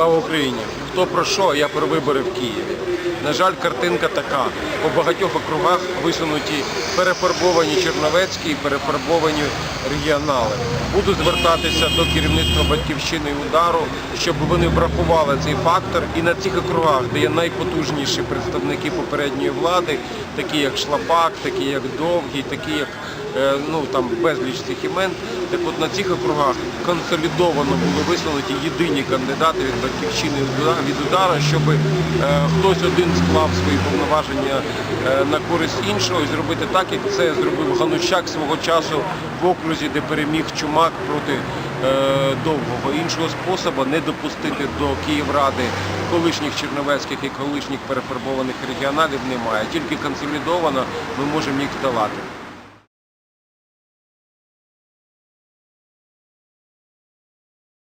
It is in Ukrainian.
Україні. Хто про що, я про вибори в Києві. На жаль, картинка така. По багатьох округах висунуті перефарбовані черновецькі і перефарбовані регіонали. Буду звертатися до керівництва батьківщини і удару, щоб вони врахували цей фактор. І на цих округах, де є найпотужніші представники попередньої влади, такі як Шлапак, такі як Довгий, такі як ну там безліч цих імен. Так от на цих округах консолідовано були висунуті єдині кандидати від батьківщини від Уда- від удару, щоб е, хтось один склав свої повноваження е, на користь іншого і зробити так, як це зробив Ганущак свого часу в окрузі, де переміг Чумак проти е, довгого. Іншого способу не допустити до Київради колишніх черновецьких і колишніх перефарбованих регіоналів немає. Тільки консолідовано ми можемо їх здолати.